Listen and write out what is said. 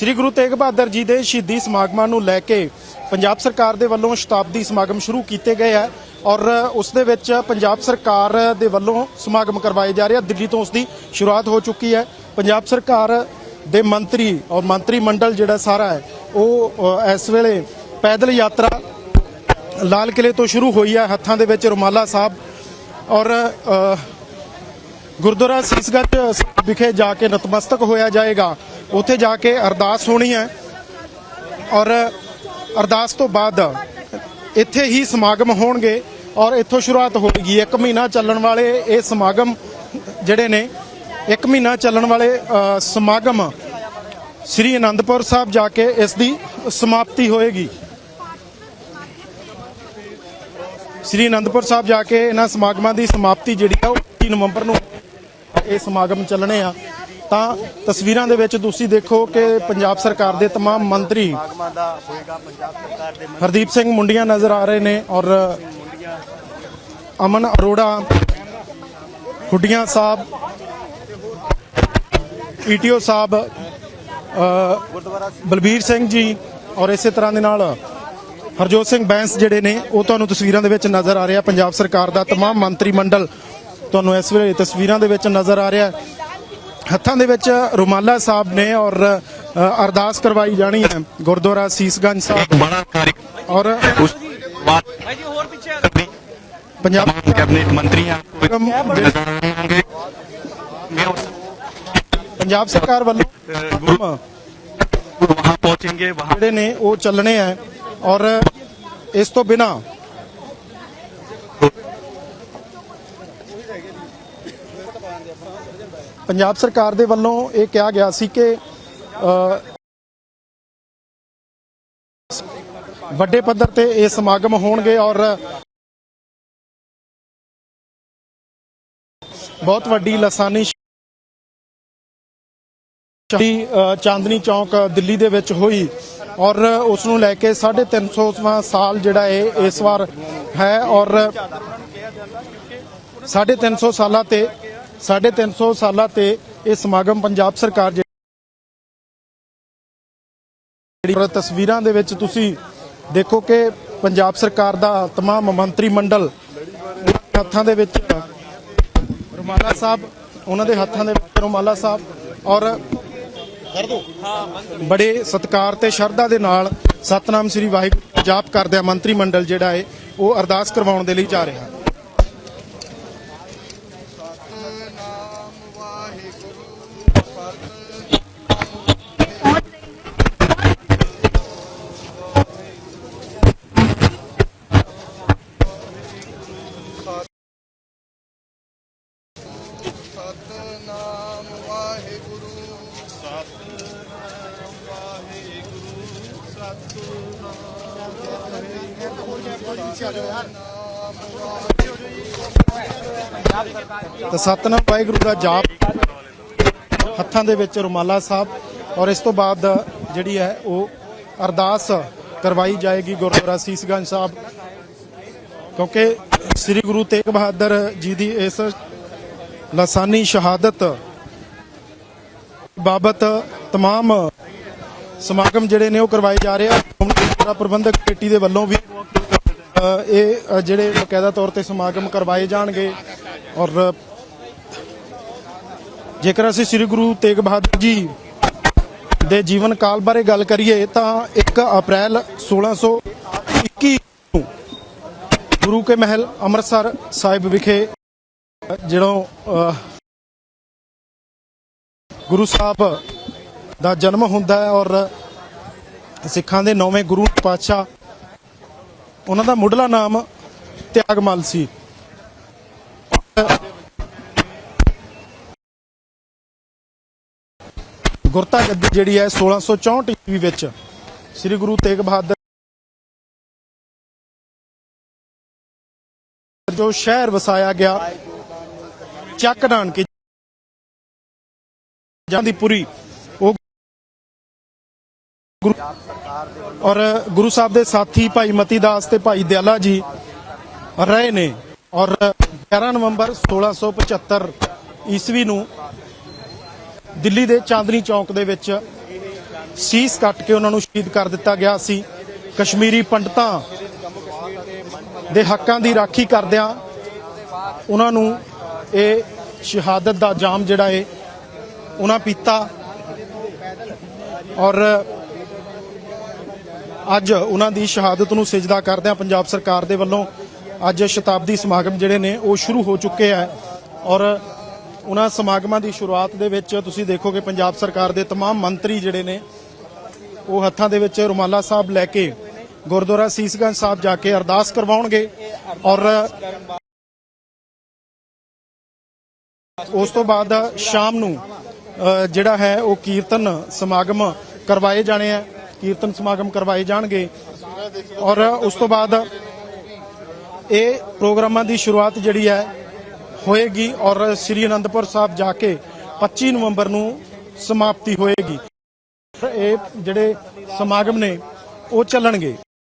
ਸ੍ਰੀ ਗੁਰੂ ਤੇਗ ਬਹਾਦਰ ਜੀ ਦੇ ਸ਼ਹੀਦੀ ਸਮਾਗਮਾਂ ਨੂੰ ਲੈ ਕੇ ਪੰਜਾਬ ਸਰਕਾਰ ਦੇ ਵੱਲੋਂ ਸ਼ਤਾਬਦੀ ਸਮਾਗਮ ਸ਼ੁਰੂ ਕੀਤੇ ਗਏ ਹੈ ਔਰ ਉਸ ਦੇ ਵਿੱਚ ਪੰਜਾਬ ਸਰਕਾਰ ਦੇ ਵੱਲੋਂ ਸਮਾਗਮ ਕਰਵਾਏ ਜਾ ਰਹੇ ਆ। ਦਿੱਲੀ ਤੋਂ ਉਸ ਦੀ ਸ਼ੁਰੂਆਤ ਹੋ ਚੁੱਕੀ ਹੈ। ਪੰਜਾਬ ਸਰਕਾਰ ਦੇ ਮੰਤਰੀ ਔਰ ਮੰਤਰੀ ਮੰਡਲ ਜਿਹੜਾ ਸਾਰਾ ਹੈ, ਉਹ ਇਸ ਵੇਲੇ ਪੈਦਲ ਯਾਤਰਾ ਲਾਲ ਕਿਲੇ ਤੋਂ ਸ਼ੁਰੂ ਹੋਈ ਹੈ। ਹੱਥਾਂ ਦੇ ਵਿੱਚ ਰੁਮਾਲਾ ਸਾਹਿਬ ਔਰ ਗੁਰਦੁਆਰਾ ਸੀਸਗੰਜ ਵਿਖੇ ਜਾ ਕੇ ਨਤਮਸਤਕ ਹੋਇਆ ਜਾਏਗਾ। ਉੱਥੇ ਜਾ ਕੇ ਅਰਦਾਸ ਹੋਣੀ ਹੈ ਔਰ ਅਰਦਾਸ ਤੋਂ ਬਾਅਦ ਇੱਥੇ ਹੀ ਸਮਾਗਮ ਹੋਣਗੇ ਔਰ ਇੱਥੋਂ ਸ਼ੁਰੂਆਤ ਹੋਵੇਗੀ ਇੱਕ ਮਹੀਨਾ ਚੱਲਣ ਵਾਲੇ ਇਹ ਸਮਾਗਮ ਜਿਹੜੇ ਨੇ, ਇੱਕ ਮਹੀਨਾ ਚੱਲਣ ਵਾਲੇ ਸਮਾਗਮ ਸ੍ਰੀ ਅਨੰਦਪੁਰ ਸਾਹਿਬ ਜਾ ਕੇ ਇਸ ਦੀ ਸਮਾਪਤੀ ਹੋਏਗੀ। ਸ੍ਰੀ ਅਨੰਦਪੁਰ ਸਾਹਿਬ ਜਾ ਕੇ ਇਹਨਾਂ ਸਮਾਗਮਾਂ ਦੀ ਸਮਾਪਤੀ ਜਿਹੜੀ ਆ ਉਹ 30 ਨਵੰਬਰ ਨੂੰ ਇਹ ਸਮਾਗਮ ਚੱਲਣੇ ਆ। ਤਾਂ ਤਸਵੀਰਾਂ ਦੇ ਵਿੱਚ ਤੁਸੀਂ ਦੇਖੋ ਕਿ ਪੰਜਾਬ ਸਰਕਾਰ ਦੇ तमाम ਮੰਤਰੀ ਸਮਾਗਮਾਂ ਦਾ ਹੋਏਗਾ ਪੰਜਾਬ ਸਰਕਾਰ ਦੇ ਹਰਦੀਪ ਸਿੰਘ ਮੁੰਡੀਆਂ ਨਜ਼ਰ ਆ ਰਹੇ ਨੇ ਔਰ ਅਮਨ ਅਰੋੜਾ ਹੁੱਡੀਆਂ ਸਾਹਿਬ ਈਟੀਓ ਸਾਹਿਬ ਅ, ਗੁਰਦੁਆਰਾ ਬਲਬੀਰ ਸਿੰਘ ਜੀ ਔਰ ਇਸੇ ਤਰ੍ਹਾਂ ਦੇ ਨਾਲ ਹਰਜੋਤ ਸਿੰਘ ਬੈਂਸ ਜਿਹੜੇ ਨੇ ਉਹ ਤੁਹਾਨੂੰ ਤਸਵੀਰਾਂ ਦੇ ਵਿੱਚ ਨਜ਼ਰ ਆ ਰਿਹਾ ਪੰਜਾਬ ਸਰਕਾਰ ਦਾ तमाम ਮੰਤਰੀ ਮੰਡਲ ਤੁਹਾਨੂੰ ਇਸ ਵੇਲੇ ਤਸਵੀਰਾਂ ਦੇ ਵਿੱਚ ਨਜ਼ਰ ਆ ਰਿਹਾ ਹੱਥਾਂ ਦੇ ਵਿੱਚ ਰੁਮਾਲਾ ਸਾਹਿਬ ਨੇ ਔਰ ਅ, ਅਰਦਾਸ ਕਰਵਾਈ ਜਾਣੀ ਹੈ ਗੁਰਦੁਆਰਾ ਸੀਸਗੰਜ ਸਾਹਿਬ बड़ा कार्यक्रम ਔਰ उस बाद ਪੰਜਾਬ तमाम कैबिनेट मंत्री आपको कार्यक्रम नजर आ रहे होंगे मैं उस ਪੰਜਾਬ ਸਰਕਾਰ ਵੱਲੋਂ गुरु वहां पहुंचेंगे वहां ਜਿਹੜੇ ਨੇ ਉਹ ਚੱਲਣੇ ਆ ਔਰ ਇਸ ਤੋਂ ਬਿਨਾ ਪੰਜਾਬ ਸਰਕਾਰ ਦੇ ਵੱਲੋਂ ਇਹ ਕਿਹਾ ਗਿਆ ਸੀ ਕਿ ਵੱਡੇ ਪੱਧਰ ਤੇ ਇਹ ਸਮਾਗਮ ਹੋਣਗੇ ਔਰ ਬਹੁਤ ਵੱਡੀ ਲਸਾਨੀ ਸ਼ਹੀਦੀ ਚਾਂਦਨੀ ਚੌਂਕ ਦਿੱਲੀ ਦੇ ਵਿੱਚ ਹੋਈ ਔਰ ਉਸ ਨੂੰ ਲੈ ਕੇ 350ਵਾਂ ਸਾਲ ਜਿਹੜਾ ਹੈ ਇਸ ਵਾਰ ਹੈ ਔਰ 350 ਸਾਲਾਂ ਤੇ 350 ਸਾਲਾਂ ਤੇ ਇਹ ਸਮਾਗਮ ਪੰਜਾਬ ਸਰਕਾਰ ਜਿਹੜੀ ਤਸਵੀਰਾਂ ਦੇ ਵਿੱਚ ਤੁਸੀਂ ਦੇਖੋ ਕਿ ਪੰਜਾਬ ਸਰਕਾਰ ਦਾ ਤਮਾਮ ਮੰਤਰੀ ਮੰਡਲ ਹੱਥਾਂ ਦੇ ਵਿੱਚ ਰੁਮਾਲਾ ਸਾਹਿਬ, ਉਹਨਾਂ ਦੇ ਹੱਥਾਂ ਦੇ ਵਿੱਚ ਰੁਮਾਲਾ ਸਾਹਿਬ ਔਰ ਬੜੇ ਸਤਕਾਰ ਤੇ ਸ਼ਰਧਾ ਦੇ ਨਾਲ ਸਤਨਾਮ ਸ੍ਰੀ ਵਾਹਿਗੁਰੂ ਜਾਪ ਕਰਦਿਆਂ ਮੰਤਰੀ ਮੰਡਲ ਜਿਹੜਾ ਹੈ, ਉਹ ਅਰਦਾਸ ਕਰਵਾਉਣ ਦੇ ਲਈ ਜਾ ਰਿਹਾ। ਤਾਂ ਸਤਨਾਮ ਵਾਹਿਗੁਰੂ ਦਾ ਜਾਪ ਹੱਥਾਂ ਦੇ ਵਿੱਚ ਰੁਮਾਲਾ ਸਾਹਿਬ ਔਰ ਇਸ ਤੋਂ ਬਾਅਦ ਜਿਹੜੀ ਹੈ ਉਹ ਅਰਦਾਸ ਕਰਵਾਈ ਜਾਏਗੀ ਗੁਰਦੁਆਰਾ ਸੀਸਗੰਜ ਸਾਹਿਬ ਕਿਉਂਕਿ ਸ੍ਰੀ ਗੁਰੂ ਤੇਗ ਬਹਾਦਰ ਜੀ ਦੀ ਇਸ ਲਸਾਨੀ ਸ਼ਹਾਦਤ ਬਾਬਤ तमाम ਸਮਾਗਮ ਜਿਹੜੇ ਨੇ ਉਹ ਕਰਵਾਏ ਜਾ ਰਹੇ ਆ ਗੁਰਦੁਆਰਾ ਪ੍ਰਬੰਧਕ ਕਮੇਟੀ ਦੇ ਵੱਲੋਂ ਵੀ ਅ, ਇਹ ਜਿਹੜੇ ਬਕਾਇਦਾ ਤੌਰ ਤੇ ਸਮਾਗਮ ਕਰਵਾਏ ਜਾਣਗੇ ਔਰ ਜੇਕਰ ਅਸੀਂ ਸ੍ਰੀ ਗੁਰੂ ਤੇਗ ਬਹਾਦਰ ਜੀ ਦੇ ਜੀਵਨ ਕਾਲ ਬਾਰੇ ਗੱਲ ਕਰੀਏ, ਤਾਂ 1 ਅਪ੍ਰੈਲ 1621 ਨੂੰ ਗੁਰੂ ਕੇ ਮਹਿਲ ਅੰਮ੍ਰਿਤਸਰ ਸਾਹਿਬ ਵਿਖੇ ਜਿਹੜੋਂ ਗੁਰੂ ਸਾਹਿਬ ਦਾ ਜਨਮ ਹੁੰਦਾ ਹੈ ਔਰ ਸਿੱਖਾਂ ਦੇ ਨੌਵੇਂ ਗੁਰੂ ਪਾਤਸ਼ਾਹ ਉਹਨਾਂ ਦਾ ਮੁੱਢਲਾ ਨਾਮ ਤਿਆਗਮਲ ਸੀ। ਗੁਰਤਾ ਗੱਦੀ ਜਿਹੜੀ ਹੈ 1664 ਈਸਵੀ ਵਿੱਚ ਸ੍ਰੀ ਗੁਰੂ ਤੇਗ ਬਹਾਦਰ ਜੋ ਸ਼ਹਿਰ ਵਸਾਇਆ ਗਿਆ, ਚੱਕ ਨਾਨਕੀ ਜਾਂਦੀਪੁਰੀ ਉਹ ਔਰ ਗੁਰੂ ਸਾਹਿਬ ਦੇ ਸਾਥੀ ਭਾਈ ਮਤੀ ਦਾਸ ਤੇ ਭਾਈ ਦਿਆਲਾ ਜੀ ਰਹੇ ਨੇ ਔਰ 11 ਨਵੰਬਰ 1675 ਈਸਵੀ ਨੂੰ ਦਿੱਲੀ ਦੇ ਚਾਂਦਨੀ ਚੌਕ ਦੇ ਵਿੱਚ ਸੀਸ ਕੱਟ ਕੇ ਉਹਨਾਂ ਨੂੰ ਸ਼ਹੀਦ ਕਰ ਦਿੱਤਾ ਗਿਆ ਸੀ। ਕਸ਼ਮੀਰੀ ਪੰਡਤਾਂ ਦੇ ਹੱਕਾਂ ਦੀ ਰਾਖੀ ਕਰਦਿਆਂ ਉਹਨਾਂ ਨੂੰ ਇਹ ਸ਼ਹਾਦਤ ਦਾ ਜਾਮ ਜਿਹੜਾ ਏ, ਉਹਨਾਂ ਪੀਤਾ ਔਰ ਅੱਜ ਉਹਨਾਂ ਦੀ ਸ਼ਹਾਦਤ ਨੂੰ ਸਿਜਦਾ ਕਰਦਿਆਂ ਪੰਜਾਬ ਸਰਕਾਰ ਦੇ ਵੱਲੋਂ ਅੱਜ ਸ਼ਤਾਬਦੀ ਸਮਾਗਮ ਜਿਹੜੇ ਨੇ ਉਹ ਸ਼ੁਰੂ ਹੋ ਚੁੱਕੇ ਆ ਔਰ ਉਹਨਾਂ ਸਮਾਗਮਾਂ ਦੀ ਸ਼ੁਰੂਆਤ ਦੇ ਵਿੱਚ ਤੁਸੀਂ ਦੇਖੋਗੇ ਪੰਜਾਬ ਸਰਕਾਰ ਦੇ तमाम ਮੰਤਰੀ ਜਿਹੜੇ ਨੇ ਉਹ ਹੱਥਾਂ ਦੇ ਵਿੱਚ ਰੁਮਾਲਾ ਸਾਹਿਬ ਲੈ ਕੇ ਗੁਰਦੁਆਰਾ ਸੀਸਗੰਜ ਸਾਹਿਬ ਜਾ ਕੇ ਅਰਦਾਸ ਕਰਵਾਉਣਗੇ ਔਰ ਉਸ ਤੋਂ ਬਾਅਦ ਸ਼ਾਮ ਨੂੰ ਅ, ਜਿਹੜਾ ਹੈ ਉਹ ਕੀਰਤਨ ਸਮਾਗਮ ਕਰਵਾਏ ਜਾਣੇ ਆ ਕੀਰਤਨ ਸਮਾਗਮ ਕਰਵਾਏ ਜਾਣਗੇ ਔਰ ਉਸ ਤੋਂ ਬਾਅਦ ਇਹ ਪ੍ਰੋਗਰਾਮਾਂ ਦੀ ਸ਼ੁਰੂਆਤ ਜਿਹੜੀ ਹੈ ਹੋਏਗੀ ਔਰ ਸ੍ਰੀ ਅਨੰਦਪੁਰ ਸਾਹਿਬ ਜਾ ਕੇ 25 ਨਵੰਬਰ ਨੂੰ ਸਮਾਪਤੀ ਹੋਏਗੀ। ਇਹ ਜਿਹੜੇ ਸਮਾਗਮ ਨੇ, ਉਹ ਚੱਲਣਗੇ।